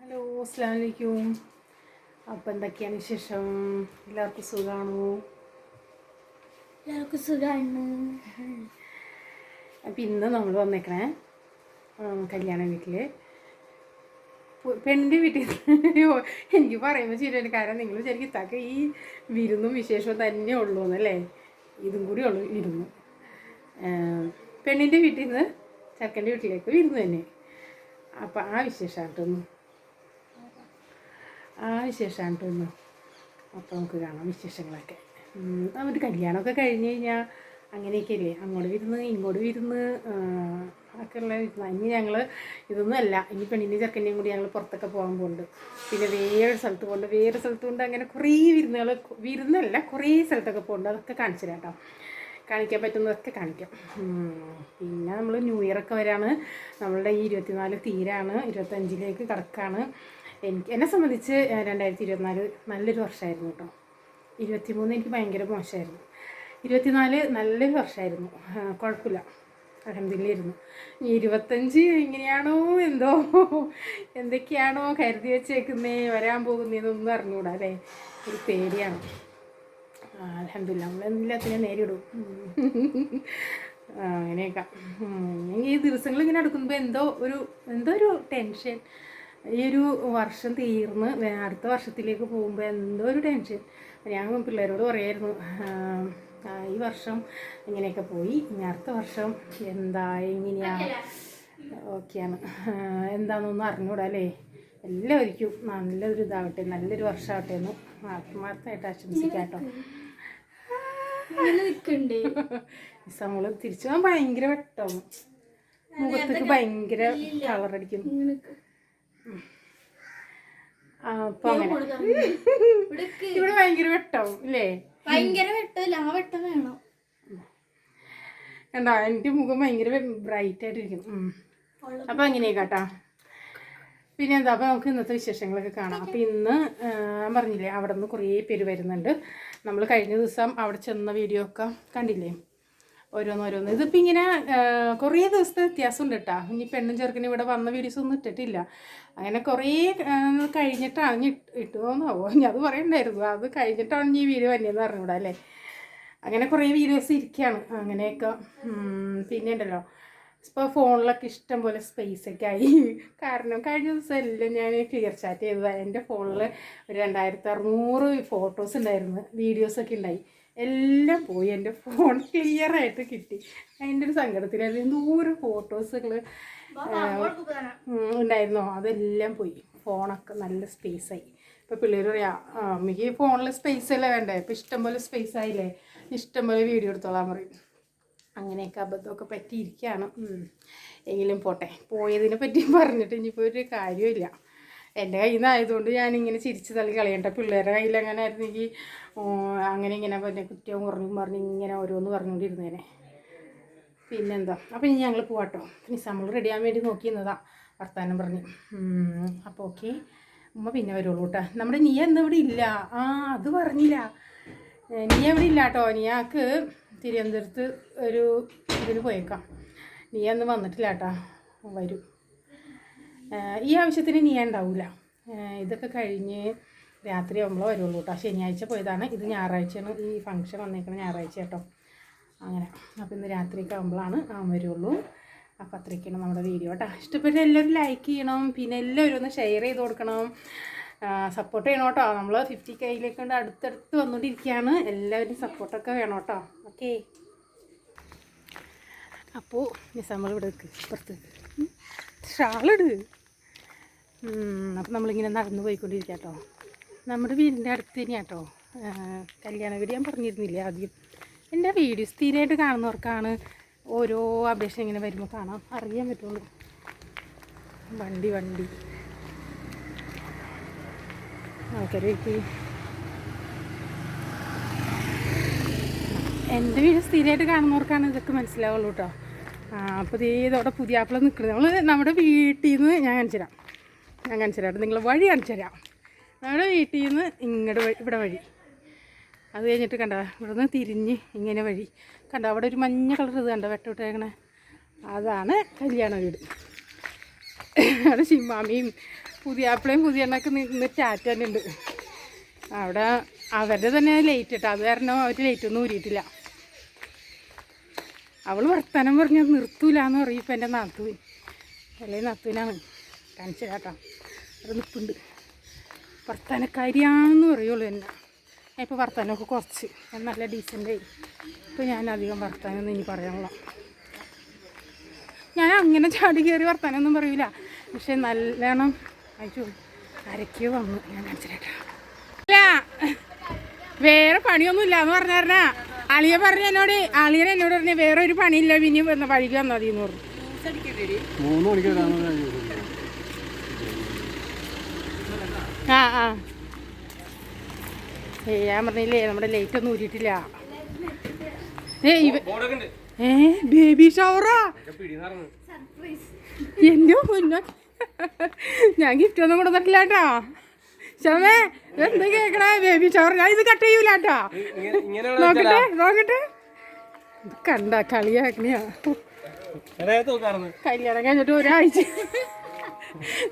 Hello അസ്സാം വലൈക്കും അപ്പം എന്തൊക്കെയാണ് വിശേഷം? എല്ലാവർക്കും സുഖമാണോ എല്ലാവർക്കും സുഖമാണ് അപ്പം ഇന്ന് നമ്മൾ വന്നേക്കണേ കല്യാണ വീട്ടിൽ പെണ്ണിന്റെ വീട്ടിൽ എനിക്ക് പറയുമ്പോൾ ശരിയാണ് കാരണം നിങ്ങൾ ശരിക്കും ഇത്താക്ക് ഈ വിരുന്നും വിശേഷവും തന്നെ ഉള്ളൂ എന്നല്ലേ ഇതും കൂടി ഉള്ളു വിരുന്ന്. പെണ്ണിന്റെ വീട്ടിൽ നിന്ന് ചെറുക്കന്റെ വീട്ടിലേക്ക് വിരുന്ന് തന്നെ. അപ്പം ആ വിശേഷമായിട്ടൊന്നും ആ വിശേഷമാണ് തോന്നുന്നു. അപ്പോൾ നമുക്ക് കാണാം വിശേഷങ്ങളൊക്കെ. ഒരു കല്യാണമൊക്കെ കഴിഞ്ഞ് കഴിഞ്ഞാൽ അങ്ങനെയൊക്കെ അല്ലേ അങ്ങോട്ട് വിരുന്ന് ഇങ്ങോട്ട് വിരുന്ന് ഒക്കെ ഉള്ള ഇനി ഞങ്ങൾ ഇതൊന്നും അല്ല. ഇനി പെണ്ണിന്റെ ചെറുക്കന്റെയും കൂടി ഞങ്ങൾ പുറത്തൊക്കെ പോകാൻ പോകുന്നുണ്ട് പിന്നെ വേറൊരു സ്ഥലത്ത് പോകുന്നുണ്ട് വേറെ സ്ഥലത്ത് കൊണ്ട് അങ്ങനെ കുറേ വിരുന്നുകൾ വിരുന്നല്ല കുറേ സ്ഥലത്തൊക്കെ പോകുന്നുണ്ട് അതൊക്കെ കാണിച്ചു കേട്ടോ. കാണിക്കാൻ പറ്റുന്നതൊക്കെ കാണിക്കാം. പിന്നെ നമ്മൾ ന്യൂ ഇയറൊക്കെ വരാണ്. നമ്മളുടെ ഈ ഇരുപത്തിനാല് തീരാണ്. ഇരുപത്തഞ്ചിലേക്ക് കടക്കാണ്. എനിക്ക് എന്നെ സംബന്ധിച്ച് രണ്ടായിരത്തി ഇരുപത്തിനാല് നല്ലൊരു വർഷമായിരുന്നു കേട്ടോ. ഇരുപത്തി മൂന്ന് എനിക്ക് ഭയങ്കര മോശമായിരുന്നു ഇരുപത്തിനാല് നല്ലൊരു വർഷമായിരുന്നു കുഴപ്പമില്ല. അഹമ്മദില്ലായിരുന്നു ഇരുപത്തഞ്ച് എങ്ങനെയാണോ എന്തോ എന്തൊക്കെയാണോ കരുതി വെച്ചേക്കുന്നേ വരാൻ പോകുന്നതെന്നൊന്നും അറിഞ്ഞൂടാ അല്ലേ? ഒരു പേടിയാണ്. അലഹമില്ല ഞാൻ നേരിടും? അങ്ങനെയൊക്കെ. ഈ ദിവസങ്ങൾ ഇങ്ങനെ അടുക്കുമ്പോൾ എന്തോ ഒരു എന്തോ ഒരു ടെൻഷൻ. ഈ ഒരു വർഷം തീർന്ന് അടുത്ത വർഷത്തിലേക്ക് പോകുമ്പോൾ എന്തോ ഒരു ടെൻഷൻ ഞാൻ പിള്ളേരോട് പറയായിരുന്നു ഈ വർഷം ഇങ്ങനെയൊക്കെ പോയി ഇനി അടുത്ത വർഷം എന്താ എങ്ങനെയാണ് ഓക്കെയാണ് എന്താണെന്നൊന്നും അറിഞ്ഞൂടാ അല്ലേ? എല്ലാവർക്കും നല്ലൊരു ഇതാവട്ടെ നല്ലൊരു വർഷമാവട്ടെ എന്ന് ആത്മാർത്ഥമായിട്ട് ആശംസിക്കാട്ടോ. നമ്മൾ തിരിച്ചു പോകാൻ ഭയങ്കര വെട്ടം. മുഖത്തേക്ക് ഭയങ്കര കളറടിക്കും ഇവിടെ ഭയങ്കര വെട്ടം ഇല്ലേ? ഭയങ്കര വെട്ടമില്ല ആ വെട്ടം വേണം. കണ്ടോ? എന്റെ മുഖം ഭയങ്കര ബ്രൈറ്റ് ആയിട്ടിരിക്കും. അപ്പൊ അങ്ങനെയൊക്കെ പിന്നെ എന്താ അപ്പൊ നമുക്ക് ഇന്നത്തെ വിശേഷങ്ങളൊക്കെ കാണാം. അപ്പൊ ഇന്ന് ഞാൻ പറഞ്ഞില്ലേ അവിടെ നിന്ന് കുറേ പേര് വരുന്നുണ്ട്. നമ്മൾ കഴിഞ്ഞ ദിവസം അവിടെ ചെന്ന വീഡിയോ ഒക്കെ കണ്ടില്ലേ? ഓരോന്നോരോന്ന്. ഇതിപ്പോൾ ഇങ്ങനെ കുറേ ദിവസത്തെ വ്യത്യാസം ഉണ്ട് കേട്ടോ ഇനി പെണ്ണും ചെറുക്കനും ഇവിടെ വന്ന വീഡിയോസ് ഒന്നും ഇട്ടിട്ടില്ല. അങ്ങനെ കുറേ കഴിഞ്ഞിട്ടാണ് ഇനി ഇട്ട് ഇട്ടുപോന്നാവോ ഇനി അത് പറയണ്ടായിരുന്നു. അത് കഴിഞ്ഞിട്ടാണ് ഈ വീഡിയോ വന്നതെന്ന് പറഞ്ഞുകൂടാ അല്ലേ? അങ്ങനെ കുറേ വീഡിയോസ് ഇരിക്കുകയാണ് അങ്ങനെയൊക്കെ പിന്നെ ഉണ്ടല്ലോ. ഇപ്പോൾ ഫോണിലൊക്കെ ഇഷ്ടം പോലെ സ്പേസ് ഒക്കെ ആയി. കാരണം കഴിഞ്ഞ ദിവസം എല്ലാം ഞാൻ ക്ലിയർ ചാറ്റ് ചെയ്തതാണ് എന്റെ ഫോണിൽ ഒരു രണ്ടായിരത്തി അറുന്നൂറ് ഫോട്ടോസ് ഉണ്ടായിരുന്നു. വീഡിയോസൊക്കെ ഉണ്ടായി. എല്ലാം പോയി. എന്റെ ഫോൺ ക്ലിയർ ആയിട്ട് കിട്ടി. അതിന്റെ ഒരു സങ്കടത്തിലായിരുന്നു എന്തോരം ഫോട്ടോസുകൾ ഉണ്ടായിരുന്നോ? അതെല്ലാം പോയി. ഫോണൊക്കെ നല്ല സ്പേസായി ഇപ്പോൾ പിള്ളേർ പറയാം "ആ, അമ്മയ്ക്ക് ഫോണിൽ സ്പേസ് അല്ലേ വേണ്ടേ? ഇപ്പം ഇഷ്ടംപോലെ സ്പേസ് ആയില്ലേ? ഇഷ്ടംപോലെ വീഡിയോ എടുത്തോളാൻ പറയും. അങ്ങനെയൊക്കെ അബദ്ധമൊക്കെ പറ്റിയിരിക്കുകയാണ്. എങ്കിലും പോട്ടെ. പോയതിനെ പറ്റി പറഞ്ഞിട്ട് ഇനിയിപ്പോൾ ഒരു കാര്യമില്ല എന്റെ കയ്യിൽ നിന്ന് ആയതുകൊണ്ട് ഞാനിങ്ങനെ ചിരിച്ച് തള്ളി കളയണ്ട. പിള്ളേരുടെ കയ്യിൽ അങ്ങനെ ആയിരുന്നെങ്കിൽ അങ്ങനെ ഇങ്ങനെ പിന്നെ കുറ്റവും കുറഞ്ഞും പറഞ്ഞ് ഇങ്ങനെ ഓരോന്ന് പറഞ്ഞുകൊണ്ടിരുന്നേനെ. പിന്നെന്താ? അപ്പം ഇനി ഞങ്ങൾ പോവാട്ടോ. പിന്നെ നമ്മൾ റെഡിയാൻ വേണ്ടി നോക്കിയിരുന്നതാണ് വർത്താനം പറഞ്ഞ്. അപ്പോൾ ഓക്കെ ഉമ്മ പിന്നെ വരുള്ളൂ കേട്ടോ നമ്മുടെ നീ എന്താ ഇവിടെ ഇല്ല. ആ അത് പറഞ്ഞില്ല. നീ എവിടെ ഇല്ല കേട്ടോ നീയാക്ക് തിരുവനന്തപുരത്ത് ഒരു ഇതിന് പോയേക്കാം. നീ അന്ന് വന്നിട്ടില്ല കേട്ടോ വരും. ഈ ആവശ്യത്തിന് നീ ഉണ്ടാവില്ല ഇതൊക്കെ കഴിഞ്ഞ് രാത്രി ആകുമ്പോൾ വരുള്ളൂ കേട്ടോ ശനിയാഴ്ച പോയതാണ്. ഇത് ഞായറാഴ്ചയാണ്. ഈ ഫംഗ്ഷൻ വന്നേക്കുന്ന ഞായറാഴ്ച കേട്ടോ. അങ്ങനെ. അപ്പോൾ ഇന്ന് രാത്രിയൊക്കെ ആകുമ്പോഴാണ് അവൻ വരുള്ളൂ. അപ്പോൾ അത്രയ്ക്കാണ് നമ്മുടെ വീഡിയോ കേട്ടോ ഇഷ്ടപ്പെട്ട എല്ലാവരും ലൈക്ക് ചെയ്യണം. പിന്നെ എല്ലാവരും ഒന്ന് ഷെയർ ചെയ്ത് കൊടുക്കണം. സപ്പോർട്ട് ചെയ്യണം കേട്ടോ നമ്മൾ ഫിഫ്റ്റി കെയിലേക്ക് കൊണ്ട് അടുത്തടുത്ത് വന്നുകൊണ്ടിരിക്കുകയാണ് എല്ലാവരും സപ്പോർട്ടൊക്കെ വേണം കേട്ടോ ഓക്കെ അപ്പോൾ നിസാമൾ ഇവിടെ നിൽക്ക് ഇപ്പുറത്ത്. ഷാളിട് അപ്പം നമ്മളിങ്ങനെ നടന്നു പോയിക്കൊണ്ടിരിക്കുക കേട്ടോ നമ്മുടെ വീടിന്റെ അടുത്ത് തന്നെയാണ് കേട്ടോ കല്യാണ വീട് ഞാൻ പറഞ്ഞിരുന്നില്ല ആദ്യം. എന്റെ വീഡിയോ സ്ഥിരമായിട്ട് കാണുന്നവർക്കാണ് ഓരോ അപ്ഡേഷൻ ഇങ്ങനെ വരുമ്പോൾ കാണാം. അറിയാൻ പറ്റുള്ളൂ. വണ്ടി വണ്ടി. ആൾക്കാരേക്ക്. എന്റെ വീട് സ്ഥിരമായിട്ട് കാണുന്നവർക്കാണ് ഇതൊക്കെ മനസ്സിലാവുള്ളൂ കേട്ടോ. അപ്പോൾ ഇതേ ഇതോടെ പുതിയ ആപ്പിൾ നിൽക്കുന്നത് നമ്മൾ നമ്മുടെ വീട്ടിൽ നിന്ന് ഞാൻ കാണിച്ചു തരാം ഞാൻ കാണിച്ചു തരാം. നിങ്ങൾ വഴി കാണിച്ചു തരാം. നമ്മുടെ വീട്ടിൽ നിന്ന് ഇങ്ങോട്ട് ഇവിടെ വഴി. അത് കഴിഞ്ഞിട്ട് കണ്ട ഇവിടെ നിന്ന് തിരിഞ്ഞ് ഇങ്ങനെ വഴി. കണ്ട അവിടെ ഒരു മഞ്ഞ കളർ ഇത് കണ്ട വെട്ടവിട്ടേക്കണേ. അതാണ് കല്യാണ വീട്. അവിടെ ശിമാമിയും പുതിയാപ്പിളയും പുതിയ എണ്ണൊക്കെ നിന്ന് ചാറ്റ് തന്നെ ഉണ്ട് അവിടെ അവരുടെ തന്നെ ലേറ്റ് ഇട്ടോ. അത് കാരണം അവർ ലേറ്റ് ഒന്നും ഊരിയിട്ടില്ല. അവൾ വർത്തമാനം പറഞ്ഞാൽ നിർത്തൂലെന്ന് പറയും ഇപ്പം എന്റെ നാത്തൂൻ. അല്ലെങ്കിൽ നാത്തൂനാണ്. കാണിച്ചു കേട്ടോ. അത് നിൽപ്പുണ്ട്. വർത്തമാനക്കാരിയാണെന്ന് പറയുള്ളൂ എന്നെ. ഇപ്പോൾ വർത്തമാനമൊക്കെ കുറച്ച്. നല്ല ഡീസന്റായി ഇപ്പോൾ ഞാൻ അധികം വർത്തമാനമൊന്നും ഇനി പറയാനുള്ള. ഞാൻ അങ്ങനെ ചാടി കയറി വർത്താനൊന്നും പറയൂല. പക്ഷെ നല്ലോണം അയ്യോ അരക്കോ വന്നു. ഞാൻ കാണിച്ചിട്ടാ വേറെ പണിയൊന്നും ഇല്ല എന്ന് പറഞ്ഞാ അളിയ പറഞ്ഞ എന്നോട് അളിയൻ എന്നോട് പറഞ്ഞു വേറെ ഒരു പണിയില്ല പിന്നെ വന്ന വഴിക്ക് വന്നാൽ മതി എന്ന് പറഞ്ഞു മൂന്ന് മണിക്ക് വരാമെന്ന് കഴിഞ്ഞു ആ ആ. ഏ ഞാൻ പറഞ്ഞില്ലേ നമ്മുടെ ലൈറ്റ് ഒന്നും ഊരിയിട്ടില്ല. ഏ ബേബി ഷവറാ എന്റെ മുന്നോ ഞാൻ ഗിഫ്റ്റ് ഒന്നും കൊടുത്തിട്ടില്ല കേട്ടോ ചമേ എന്ത് കേക്കണേ? ബേബി ഷവർ ഞാൻ ഇത് കട്ട് ചെയ്യൂല കേട്ടോ നോക്കട്ടെ നോക്കട്ടെ. കണ്ട കളിയാക്കണിയാ. കല്യാണം കഴിഞ്ഞിട്ട് ഒരാഴ്ച.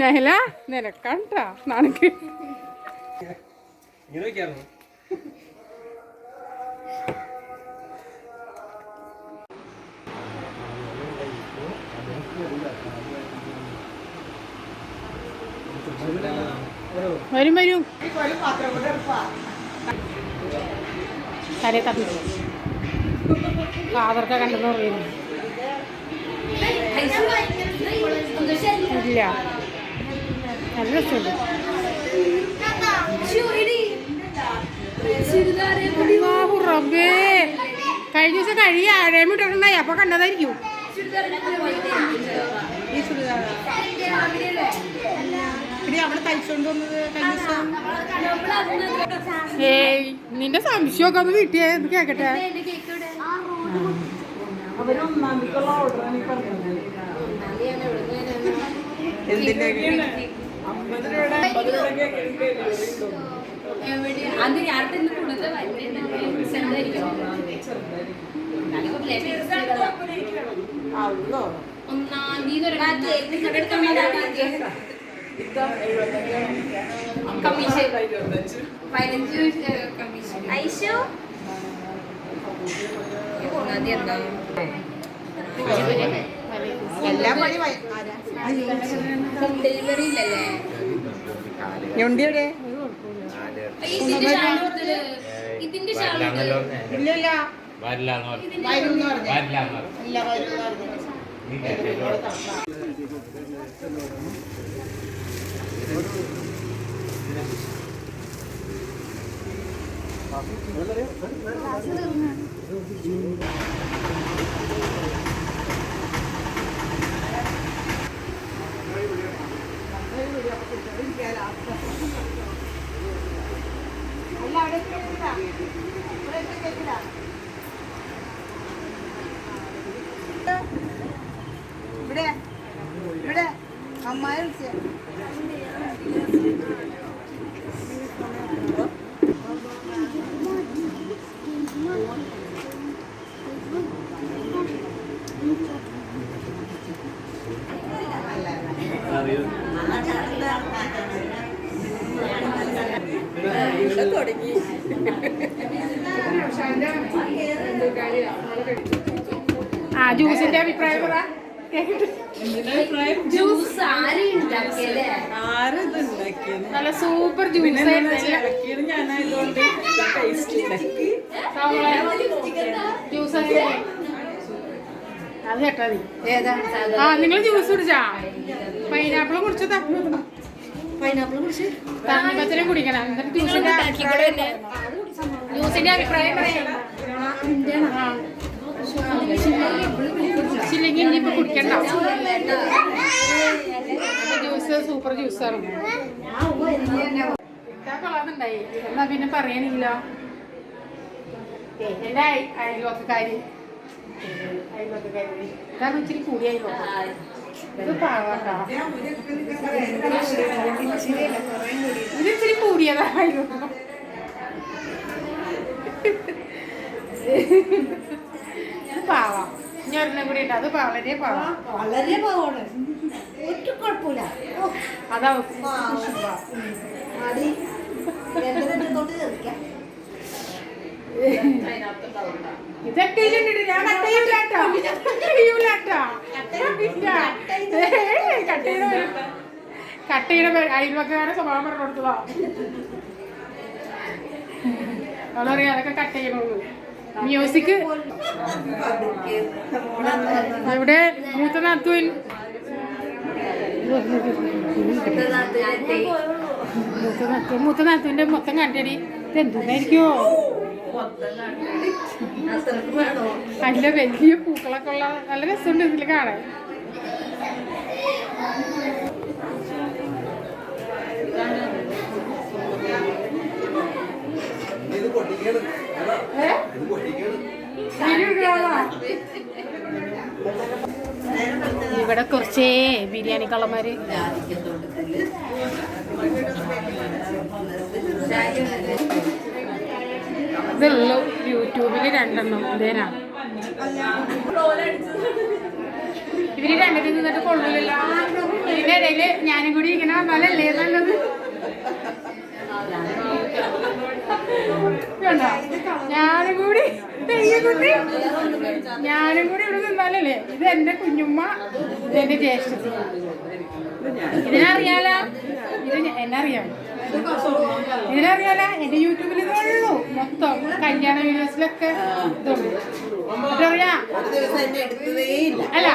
നെഹല നിനക്കാണ്ടാ നനക്ക് വരും വരും. തലേ തപ്പി ഫാദർക്ക് കണ്ടെന്ന് പറയുന്നു. ഇല്ല. നല്ല രസമുണ്ട്. റബ്ബേ. കഴിഞ്ഞ ദിവസം കഴിയ ആഴമിട്ടുണ്ടായി അപ്പൊ കണ്ടതായിരിക്കും. ഏയ് നിന്റെ സംശയമൊക്കെ ഒന്ന് വീട്ടിയെ കേക്കട്ടെ. അത് ഞാൻ തന്നെ കൊടുത്ത ഒന്നാം തീയതി കമ്മീഷൻ. പതിനഞ്ച്. കമ്മീഷൻ. ഐശോ? ഒന്നാം തീയതി എന്താ? ഹോം ഡെലിവറി ഇല്ലല്ലേ ഷാൾ കൊടുത്തത് ഇതിന്റെ ഇല്ലല്ല വരില്ലാന്ന് പറഞ്ഞു വരും എന്ന് പറഞ്ഞു വരില്ലാന്ന് പറഞ്ഞു ഇല്ല വരും എന്ന് പറഞ്ഞു നീ കേട്ടോ ഇവിടെ ഇവിടെ. അമ്മായി വിളിച്ചേ. ആ ജ്യൂസിന്റെ അഭിപ്രായം പറ. നല്ല സൂപ്പർ ജ്യൂസ് ജ്യൂസ് അത് കേട്ടാ നീ ഏതാ? ആ നിങ്ങൾ ജ്യൂസ് കുടിച്ചാ? പൈനാപ്പിൾ കുടിച്ചു പൈനാപ്പിൾ കുടിച്ച്. തണ്ണിമത്തിനും കുടിക്കണം. ജ്യൂസിന്റെ അഭിപ്രായം. കുടിച്ചില്ലെങ്കിൽ ഇനിയിപ്പോ കുടിക്കണ്ട. ജ്യൂസ് സൂപ്പർ ജ്യൂസാണ് ഇട്ടാ കൊള്ളാന്നുണ്ടായി എന്നാ പിന്നെ പറയണില്ലോ. ഏ, എന്റെ അയ- അയൽവക്കക്കാര്. അയൽവക്കക്കാര്. ഇതാണ് ഇച്ചിരി കൂടിയായി അയൽവക്കം ഇത് കൂടിയതായിരുന്നു. പാവാ ഇനി ഒരെണ്ണം കൂടി ഉണ്ട്. അത് വളരെ പാവം. വളരെ പാവാണ്. ഒറ്റ കുഴപ്പമില്ല. അതാ. ഇതൊക്കെ. ഞാൻ കട്ട് ചെയ്യൂലാട്ടോ. അയൽവക്കാരെ സ്വഭാവം പറഞ്ഞു കൊടുത്തതാ അതറിയാം അതൊക്കെ കട്ട് ചെയ്യണമെന്ന് മ്യൂസിക് ഇവിടെ മൂത്ത നാത്തുവിൻ. മൂത്ത നാത്തു മൂത്ത നാത്തുവിന്റെ മൊത്തം കണ്ടടി. ഇതെന്തായിരിക്കോ നല്ല വലിയ പൂക്കളൊക്കെ ഉള്ള നല്ല രസമുണ്ട് ഇതിൽ കാണാൻ ഏ? വീഡിയോ എടുക്കാനാ? ഇവിടെ കുറച്ചേ ബിരിയാണി കള്ളന്മാര്. ഇതുള്ളൂ യൂട്യൂബിൽ രണ്ടെണ്ണം. ഇതേനാ. ഇവർ രണ്ടു നിന്നിട്ട് കൊള്ളില്ല ഇതിന്റെ ഇടയിൽ ഞാനും കൂടി ഇങ്ങനെ വന്നാലല്ലേ നല്ലത്? കണ്ടോ? ഞാനും കൂടി തെയ്യക്കുട്ടി ഞാനും കൂടി ഇവിടെ നിന്നാലല്ലേ? ഇത് എന്റെ കുഞ്ഞുമ്മ ഇത് എന്റെ ജ്യേഷ്ഠത്തി. ഇതിനറിയാലോ? ഇത് എന്നറിയാം? ഇതിനറിയാലോ? എന്റെ യൂട്യൂബിൽ ഇതുള്ളൂ മൊത്തം കല്യാണ വീഡിയോസിലൊക്കെ ഇതുള്ളൂ എന്നിട്ടറിയാം അല്ല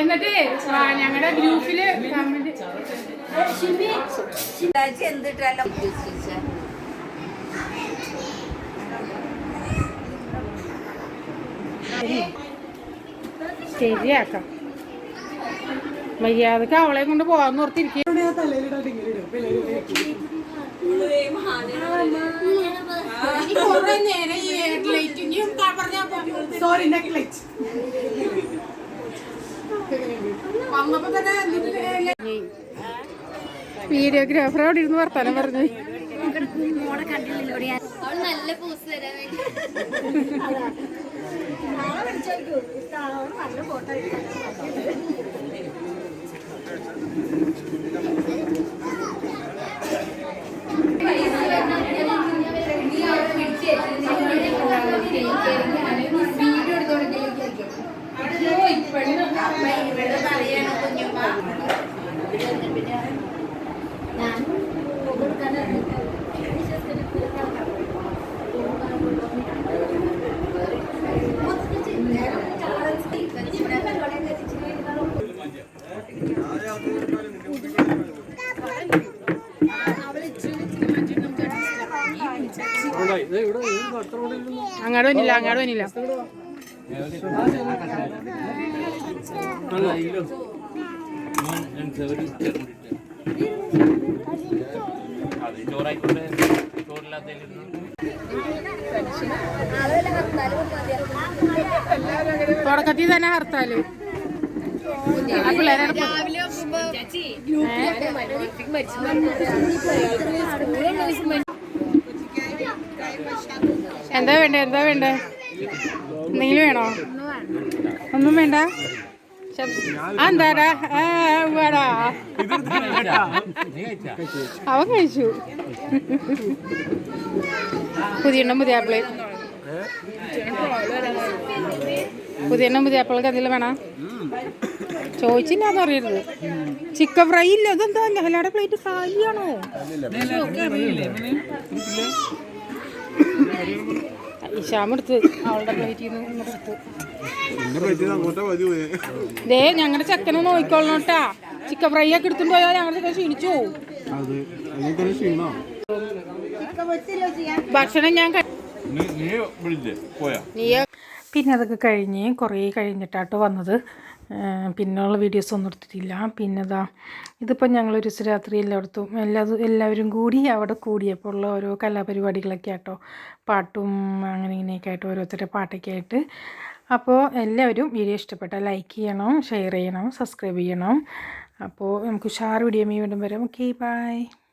എന്നിട്ട് ഞങ്ങളുടെ ഗ്രൂപ്പിൽ കമന്റ് എന്തിട്ടാലോ ശരിയാക്കാം. മര്യാദയ്ക്ക് അവളെ കൊണ്ട് പോകാൻ ഓർത്തിരിക്കും സോറി നെക്ലൈറ്റ് വീഡിയോഗ്രാഫർ അവിടെ ഇരുന്ന് വർത്താനം പറഞ്ഞു. നല്ല പോസ് തരാൻ വേണ്ടി. വീഡിയോ അങ്ങോട്ട് വന്നില്ല അങ്ങോട്ട് വന്നില്ല. തുടക്കത്തിൽ തന്നെ ഹർത്താൽ പിള്ളേരാണ് ഇപ്പൊ- എന്താ വേണ്ടേ എന്താ വേണ്ടേ എന്തെങ്കിലും വേണോ ഒന്നും വേണ്ട എന്താടാ അവൻ കഴിച്ചു പുതിയെണ്ണം പുതിയ ആപ്പിൾ പുതിയെണ്ണം പുതിയ ആപ്പിളൊക്കെ എന്തെങ്കിലും വേണം ചോദിച്ചില്ല അറിയരുത് ചിക്കൻ ഫ്രൈ ഇല്ല ഇതെന്താ ലഹലയുടെ പ്ലേറ്റ് ഫ്രൈ ഇഷാമ എടുത്ത് അവളുടെ പ്ലേറ്റിൽ നിന്ന് ഇങ്ങോട്ട് എടുത്ത്. ദേ ഞങ്ങളുടെ ചെക്കനെ നോക്കിക്കൊള്ളണം ചിക്കൻ ഫ്രൈ ഒക്കെ എടുത്തുകൊണ്ട് പോയാൽ ഞങ്ങളുടെ ചെക്കൻ ക്ഷീണിച്ചു ഭക്ഷണം ഞാൻ നീ നീ വിളിച്ചേ പോയാ. പിന്നെ അതൊക്കെ കഴിഞ്ഞ് കുറേ കഴിഞ്ഞിട്ടാട്ടോ വന്നത്. പിന്നെയുള്ള വീഡിയോസ് ഒന്നും എടുത്തിട്ടില്ല. പിന്നെ ഇതാ ഇതിപ്പോൾ ഞങ്ങൾ ഒരു രാത്രി എല്ലായിടത്തും എല്ലാ എല്ലാവരും കൂടി അവിടെ കൂടിയപ്പോൾ ഉള്ള ഓരോ കലാപരിപാടികളൊക്കെ ആട്ടോ പാട്ടും അങ്ങനെ ഇങ്ങനെയൊക്കെ ആയിട്ട് ഓരോരുത്തരുടെ പാട്ടൊക്കെ ആയിട്ട്. അപ്പോൾ എല്ലാവരും വീഡിയോ ഇഷ്ടപ്പെട്ട ലൈക്ക് ചെയ്യണം ഷെയർ ചെയ്യണം സബ്സ്ക്രൈബ് ചെയ്യണം. അപ്പോൾ നമുക്ക് ഷാർ വീഡിയോ വീണ്ടും വരാം. Okay bye